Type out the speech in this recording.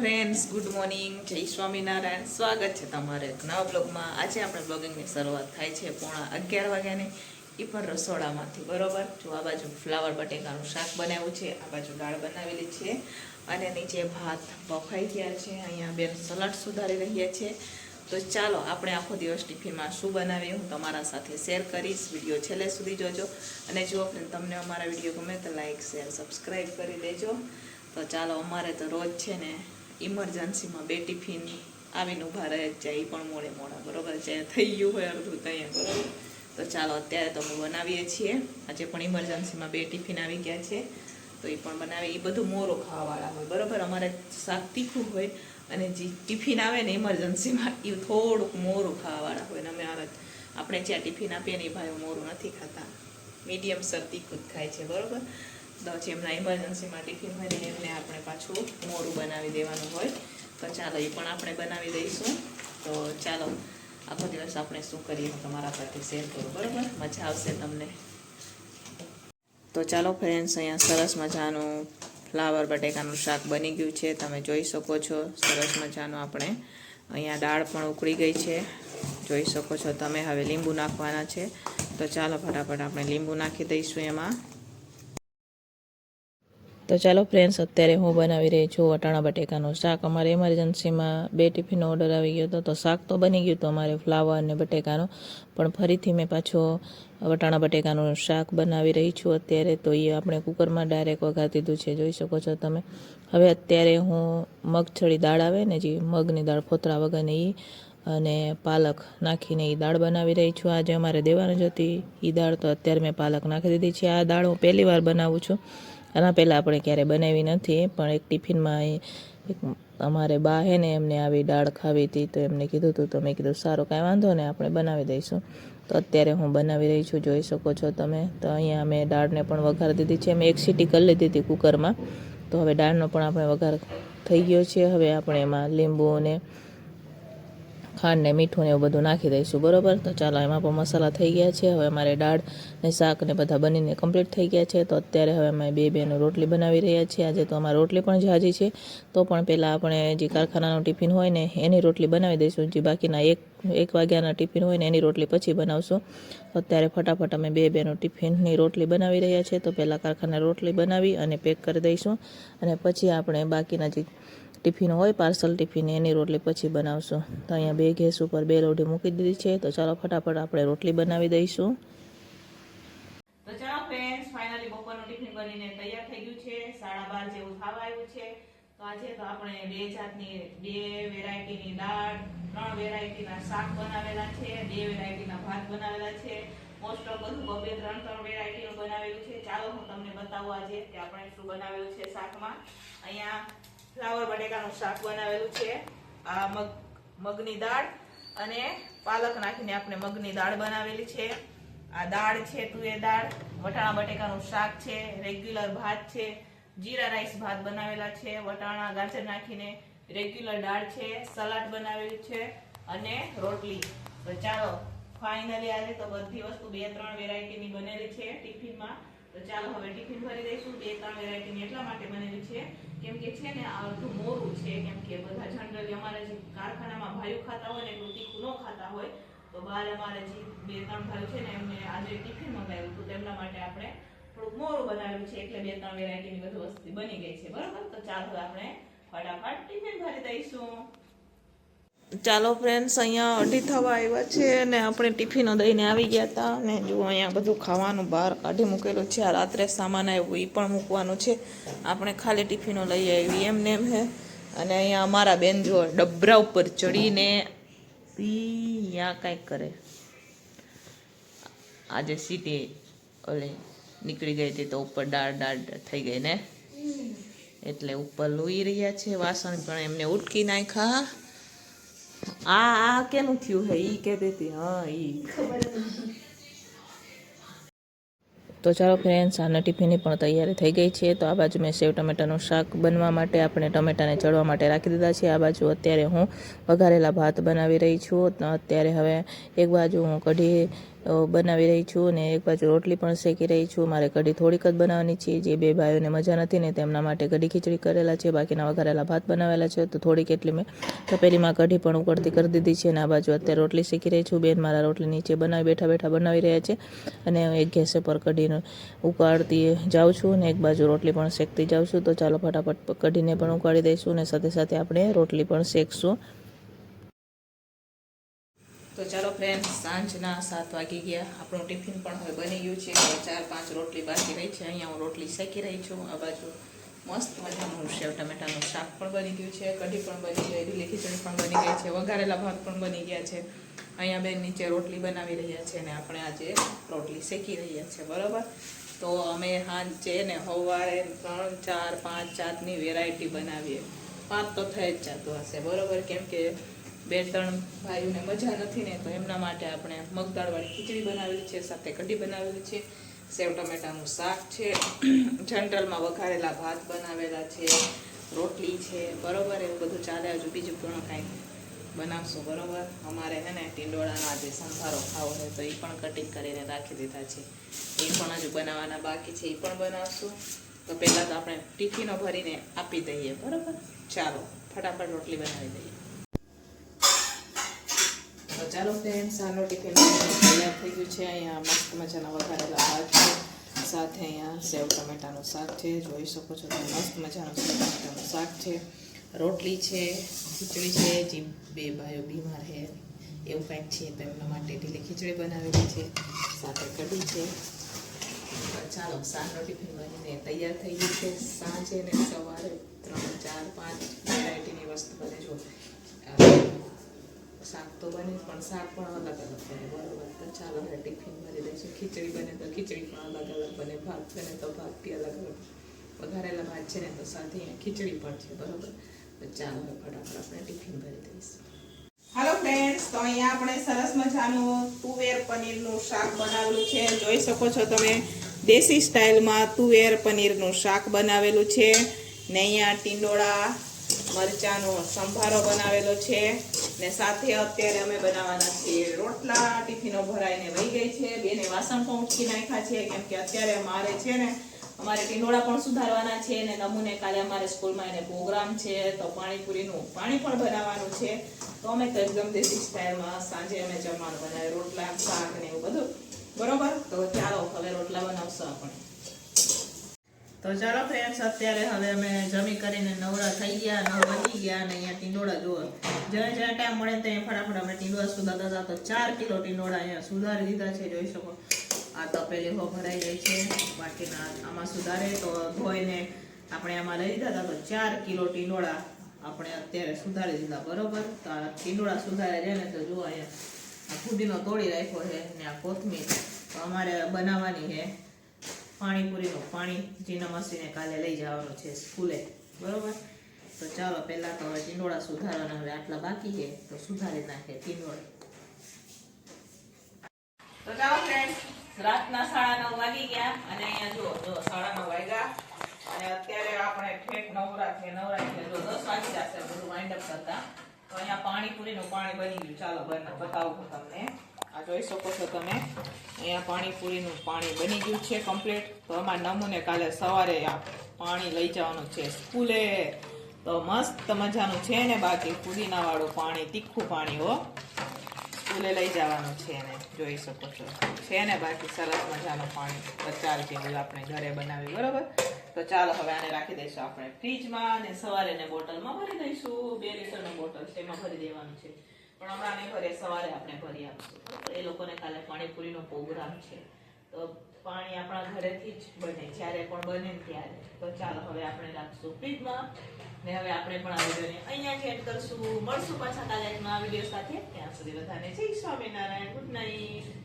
Friends good morning જય સ્વામિનારાયણ. સ્વાગત છે તમારે એક નવા બ્લોગમાં આજે આપણે બ્લોગિંગની શરૂઆત થાય છે પોણા અગિયાર વાગ્યાની. એ પણ રસોડામાંથી, બરોબર? જો આ બાજુ ફ્લાવર બટેકાનું શાક બનાવ્યું છે, આ બાજુ દાળ બનાવેલી છે. અને નીચે ભાત બફાઈ ગયા છે. અહીંયા બેન સલાડ સુધારી રહ્યા છે. તો ચાલો આપણે આખો દિવસ ટિફિનમાં શું બનાવીએ હું તમારા સાથે શેર કરીશ. વીડિયો છેલ્લે સુધી જોજો. અને જો તમને અમારા વીડિયો ગમે તો લાઈક, શેર, સબસ્ક્રાઈબ કરી દેજો. તો ચાલો અમારે તો રોજ છે ને ઇમરજન્સીમાં બે ટિફિન આવીને ઊભા રહે જ જાય એ પણ મોડે મોડા, બરોબર? છે થઈ ગયું હોય અડધું ત્યાં બરોબર તો ચાલો, અત્યારે તો અમે બનાવીએ છીએ. આજે પણ ઇમરજન્સીમાં બે ટિફિન આવી ગયા છે, તો એ પણ બનાવે એ બધું મોરું ખાવાવાળા હોય, બરોબર? અમારે શાક તીખું હોય અને જે ટિફિન આવે ને ઇમરજન્સીમાં એ થોડુંક મોરું ખાવાવાળા હોય. ને અમે આવે આપણે જ્યાં ટિફિન આપીએ ને એ ભાઈઓ મોરું નથી ખાતા. મીડિયમ સર તીખું જ ખાય છે, બરોબર? તો જેમના ઇમરજન્સીમાં ટિફિન ભરીને એમને આપણે પાછું મોરું બનાવી દેવાનું હોય. તો ચાલો, એ પણ આપણે બનાવી દઈશું. તો ચાલો, આખો દિવસ આપણે શું કરીએ તમારા સાથે શેર કરું, બરાબર? મજા આવશે તમને. તો ચાલો ફ્રેન્ડ્સ અહીંયા સરસ મજાનું ફ્લાવર બટેકાનું શાક બની ગયું છે. તમે જોઈ શકો છો, સરસ મજાનું આપણે અહીંયા દાળ પણ ઉકળી ગઈ છે. જોઈ શકો છો તમે, હવે લીંબુ નાખવાના છે. તો ચાલો ફટાફટ આપણે લીંબુ નાખી દઈશું એમાં. તો ચાલો ફ્રેન્ડ્સ અત્યારે હું બનાવી રહી છું વટાણા બટેકાનું શાક. અમારે ઇમરજન્સીમાં બે ટિફિનનો ઓર્ડર આવી ગયો હતો, તો શાક તો બની ગયું હતું અમારે ફ્લાવર અને બટેકાનું. પણ ફરીથી મેં પાછો વટાણા બટેકાનું શાક બનાવી રહી છું અત્યારે, તો એ આપણે કુકરમાં ડાયરેક્ટ વઘાર દીધું છે, જોઈ શકો છો તમે. હવે અત્યારે હું મગછળી દાળ આવે ને, જે મગની દાળ, ફોતરા વગરની એ અને પાલક નાખીને એ દાળ બનાવી રહી છું. આજે અમારે દેવાની જ હતી એ દાળ, તો અત્યારે મેં પાલક નાખી દીધી છે. આ દાળ હું પહેલી વાર બનાવું છું. આના પહેલાં આપણે ક્યારે બનાવી નથી, પણ એક ટિફિનમાં એક અમારે બા હે ને, એમને આવી દાળ ખાવી હતી તો એમને કીધું હતું તો મેં કીધું, સારું, કાંઈ વાંધો ને આપણે બનાવી દઈશું. તો અત્યારે હું બનાવી રહી છું, જોઈ શકો છો તમે. તો અહીંયા મેં દાળને પણ વઘાર દીધી છે. મેં એક સીટી કરી લીધી હતી કુકરમાં. તો હવે દાળનો પણ આપણે વઘાર થઈ ગયો છે. હવે આપણે એમાં લીંબુ અને ખાંડ ને મીઠું ને એવું બધું નાખી દઈશું, બરોબર? તો ચાલો, એમાં પણ મસાલા થઈ ગયા છે. હવે અમારે દાળ ને શાક ને બધા બનીને કમ્પ્લીટ થઈ ગયા છે. તો અત્યારે હવે અમે બે બેનો રોટલી બનાવી રહ્યા છીએ. આજે તો અમારે રોટલી પણ જાજી છે. તો પણ પહેલાં આપણે જે કારખાનાનું ટિફિન હોય ને, એની રોટલી બનાવી દઈશું. જે બાકીના એક એક વાગ્યાના ટિફિન હોય ને, એની રોટલી પછી બનાવશું. અત્યારે ફટાફટ અમે બે બેનો ટિફિનની રોટલી બનાવી રહ્યા છીએ તો પહેલાં કારખાના રોટલી બનાવી અને પેક કરી દઈશું. અને પછી આપણે બાકીના જે ટિફિન હોય, પાર્સલ ટિફિન એની રોટલી પછી બનાવશું. તો અહીંયા બે ગેસ ઉપર બે લોઢી મૂકી દીધી છે. તો ચાલો ફટાફટ આપણે રોટલી બનાવી દઈશું. તો ચાલો ફ્રેન્ડ્સ ફાઇનલી બપોરનું ટિફિન બનીને તૈયાર થઈ ગયું છે. સાડા બાર જેવું ખાવા આવ્યું છે. તો આજે તો આપણે બે જાતની, બે વેરાયટીની દાળ, ત્રણ વેરાયટીના શાક બનાવેલા છે, બે વેરાયટીના ભાત બનાવેલા છે. મોસ્ટ ઓફ બધું બબે ત્રણ ત્રણ વેરાયટીનું બનાવેલું છે. ચાલો હું તમને બતાવું આજે કે આપણે શું બનાવેલું છે શાકમાં. અહીંયા ફ્લાવર બટેકાનું શાક બનાવેલું છે. આ મગ, મગની દાળ અને પાલક નાખીને આપણે મગની દાળ બનાવેલી છે. આ દાળ છે તુવેર દાળ, વટાણા બટેકાનું શાક છે, રેગ્યુલર ભાત છે, જીરા રાઈસ ભાત બનાવેલા છે, વટાણા, ગાજર નાખીને રેગ્યુલર દાળ છે, સલાડ બનાવેલું છે અને રોટલી. તો ચાલો ફાઇનલી આજે તો બધી વસ્તુ બે ત્રણ વેરાયટીની બનેલી છે ટિફિનમાં. તો ચાલો હવે ટિફિન ભરી દઈશું. બે, ત્રણ વેરાયટીની એટલા માટે બનેલી છે. કેમ કે છે ને, આ અડધું મોરું છે. કેમ કે બધા જનરલી અમારે જે કારખાનામાં ભાઈઓ ખાતા હોય ને, એટલું તીખું ન ખાતા હોય, તો બહાર અમારે જે બે, ત્રણ ભાઈઓ છે ને, એમને આજે ટિફિન મંગાવ્યું હતું. તેમના માટે આપણે થોડુંક મોરું બનાવ્યું છે. એટલે બે, ત્રણ વેરાયટીની બધી વસ્તુ બની ગઈ છે. બરાબર? તો ચાલો આપણે ફટાફટ ટિફિન ભરી દઈશું. ચાલો ફ્રેન્ડ્સ અહીંયા અઢી થવા આવ્યા છે અને આપણે ટિફિનો દઈને આવી ગયા હતા અને જુઓ અહીંયા બધું ખાવાનું બહાર કાઢી મૂકેલું છે. આ રાત્રે સામાન આવ્યું એ પણ મૂકવાનું છે. આપણે ખાલી ટિફિનો લઈ આવી એમને એમ હે. અને અહીંયા અમારા બેન જો ડબરા ઉપર ચડીને ત્યાં કાંઈક કરે. આજે સીટી ઓલે નીકળી ગઈ હતી તો ઉપર ડાળ ડાળ થઈ ગઈ ને. એટલે ઉપર લોહી રહ્યા છે વાસણ પણ એમને ઉટકી નાખ્યા. આ આ કેનું થયું હે? ઈ કહેતી હતી હા, ઈ. તો ચાલો ફ્રેન્ડ્સ આના ટિફિનની પણ તૈયારી થઈ ગઈ છે. તો આ બાજુ મેં સેવ ટમેટાનું શાક બનવા માટે આપણે ટમેટાને ચડવા માટે રાખી દીધા છે. આ બાજુ અત્યારે હું વઘારેલા ભાત બનાવી રહી છું. અત્યારે હવે એક બાજુ હું કઢી બનાવી રહી છું અને એક બાજુ રોટલી પણ શેકી રહી છું. મારે કઢી થોડીક જ બનાવવાની છે. જે બે ભાઈઓને મજા નથી ને તેમના માટે કઢી ખીચડી કરેલા છે. બાકીના વઘારેલા ભાત બનાવેલા છે. તો થોડીક એટલી મેં તપેલીમાં કઢી પણ ઉકળતી કરી દીધી છે અને આ બાજુ અત્યારે રોટલી શેકી રહી છું. બેન મારા રોટલી નીચે બનાવી બેઠા બેઠા બનાવી રહ્યા છે અને હું એક ગેસે પર કઢીને ઉકાળતી જાઉં છું અને એક બાજુ રોટલી પણ શેકતી જાઉં છું. તો ચાલો ફટાફટ કઢીને પણ ઉકાળી દઈશું અને સાથે સાથે આપણે રોટલી પણ શેકશું. તો ચાલો ફ્રેન્ડ સાંજના સાત વાગી ગયા. આપણું ટિફિન પણ હવે બની ગયું છે. ચાર પાંચ રોટલી બાકી રહી છે. અહીંયા હું રોટલી શેકી રહી છું. આ બાજુ મસ્ત મજાનું સેવ ટમેટાનું શાક પણ બની ગયું છે. કઢી પણ બની ગઈ લીલી ખીચડી પણ બની ગઈ છે. વઘારેલા ભાત પણ બની ગયા છે. અહીંયા બેન નીચે રોટલી બનાવી રહ્યા છે અને આપણે આજે રોટલી શેકી રહ્યા છે. બરાબર? તો અમે સાંજે ને સવારે ત્રણ, ચાર, પાંચ જાતની વેરાયટી બનાવીએ. પાંચ તો થઈ જ જતું હશે. બરાબર? કેમ કે બે ત્રણ ભાઈઓને મજા નથી ને તો એમના માટે આપણે મગદાળવાળી ખીચડી બનાવેલી છે, સાથે કઢી બનાવેલી છે, સેવ ટમેટાનું શાક છે, જનરલમાં વઘારેલા ભાત બનાવેલા છે, રોટલી છે, બરોબર એવું બધું ચાલે. હજુ બીજું પણ કાંઈ બનાવશું, બરોબર? અમારે છે ને ટીંડોળાનો આજે સંભારો ખાવો હોય તો એ પણ કટિંગ કરીને રાખી દીધા છે. એ પણ હજુ બનાવવાના બાકી છે, એ પણ બનાવશું. તો પહેલાં તો આપણે ટિફિનો ભરીને આપી દઈએ, બરાબર? ચાલો, ફટાફટ રોટલી બનાવી દઈએ. ચાલો ફ્રેન્ડ સાનો ટિફિન તૈયાર થઈ ગયું છે. અહીંયા મસ્ત મજાના વઘારેલા ભાત છે. સાથે અહીંયા સેવ ટમેટાનું શાક છે. જોઈ શકો છો મસ્ત મજાનું સેવ ટમેટાનું શાક છે. રોટલી છે, ખીચડી છે, જે બે ભાઈઓ બીમાર છે, એવું કંઈક છે, તો એમના માટે ઢીલી ખીચડી બનાવેલી છે. સાથે કઢી છે. ચાલો સાંજનો ટિફિન બનીને તૈયાર થઈ ગયું છે. સાંજે ને સવારે ત્રણ, ચાર, પાંચ વેરાયટીની વસ્તુ બને જો શાક તો બને પણ શાક પણ અલગ અલગ બને. બરોબર, તો ચાલો હવે ટિફિન ભરી દઈશું. ખીચડી બને તો ખીચડી પણ અલગ અલગ બને, ભાત બને તો ભાત બી અલગ અલગ વઘારેલા ભાત છે ને તો સાથે અહીંયા ખીચડી પણ છે, બરોબર? તો ચાલો હવે ફટાફટ આપણે ટિફિન ભરી દઈશું. હાલો ફ્રેન્ડ્સ તો અહીંયા આપણે સરસ મજાનું તુવેર પનીરનું શાક બનાવેલું છે. જોઈ શકો છો તમે, દેશી સ્ટાઇલમાં તુવેર પનીરનું શાક બનાવેલું છે. ને અહીંયા ટીંડોળા, મરચાંનો સંભારો બનાવેલો છે. ને સાથે અત્યારે અમે બનાવવાના છીએ રોટલા, ટિફિનો ભરાઈને વહી ગઈ છે. બેને વાસણ પણ ઉઠી નાખ્યા છે, કેમ કે અત્યારે મારે છે ને, અમારે ટીંડોળા પણ સુધારવાના છે ને નમૂને કાલે અમારે સ્કૂલમાં એને પ્રોગ્રામ છે, તો પાણીપુરીનું પાણી પણ બનાવવાનું છે. તો અમે તો એકદમ દેશી સ્ટાઇલમાં સાંજે અમે જમવાનું બનાવ્યું રોટલા, શાક ને એવું બધું. બરોબર? તો ચાલો, હવે રોટલા બનાવશું આપણે. તો ચાલો ફ્રેન્ડ્સ અત્યારે હવે અમે જમી કરીને નવરા થઈ ગયા નવ વધી ગયા અને અહીંયા ટીંડોળા જુઓ. જ્યાં જ્યાં ટાઈમ મળે ત્યાં ફટાફટ અમે ટીંડોળા સુધારતા હતા તો ચાર કિલો ટીંડોળા અહીંયા સુધારી દીધા છે, જોઈ શકો. આ તપેલી હો ભરાઈ ગઈ છે, બાકીના આમાં સુધારે. તો ધોઈને આપણે આમાં લઈ લીધા હતા તો ચાર કિલો ટીંડોળા આપણે અત્યારે સુધારી દીધા, બરોબર? તો આ ટીંડોળા સુધારે છે ને તો જુઓ અહીંયા. ફુદીનો તોડી રાખ્યો છે ને આ કોથમીર તો અમારે બનાવવાની છે. પાણીપુરીનું પાણી જીના મસીને કાલે લઈ જવાનું છે સ્કૂલે, બરાબર? તો ચાલો, પહેલાં તો હવે ટીંડોળા સુધારવાના, હવે આટલા બાકી છે, તો સુધારી નાખે ટીંડોળા. તો ચાલો ફ્રેન્ડ રાતના સાડા નવ વાગી ગયા અને અહીંયા જુઓ જો સાડા નવ વાગ્યા. અને અત્યારે આપણે ઠેઠ નવરા છે નવરા છે જો દસ વાગી જશે, બધું વાઇન્ડ અપ કરતા. તો અહીંયા પાણીપુરીનું પાણી બની ગયું. ચાલો, બને, બતાવું તમને. આ જોઈ શકો છો તમે. અહીંયા પાણીપુરીનું પાણી બની ગયું છે કમ્પ્લીટ તો અમારા નમૂને કાલે સવારે આ પાણી લઈ જવાનું છે સ્કૂલે. તો મસ્ત મજાનું છે ને બાકી પુદીનાવાળું પાણી, તીખું પાણી હો. સ્કૂલે લઈ જવાનું છે ને જોઈ શકો છો. છે ને બાકી સરસ મજાનું પાણી. બચાર જેવું આપણે ઘરે બનાવી બરોબર? તો ચાલો હવે આને રાખી દઈશું આપણે ફ્રીજમાં અને સવારે ને બોટલમાં ભરી દઈશું. બે લીટરનો બોટલ છે, એમાં ભરી દેવાનું છે. પણ હમણાં નહીં ભરે સવારે આપણે ભરી આપશું? લોકોને કાલે પાણીપુરીનો પ્રોગ્રામ છે તો પાણી આપણા ઘરેથી જ બને, જ્યારે પણ બને ત્યારે. તો ચાલો, હવે આપણે રાખશું ફ્રીજમાં ને હવે આપણે પણ આ વિડીયોને અહીંયા જ એન્ડ કરશું. મળશું પાછા કાલે નવા વીડિયો સાથે. ત્યાં સુધી બધાને જય સ્વામિનારાયણ. Good night.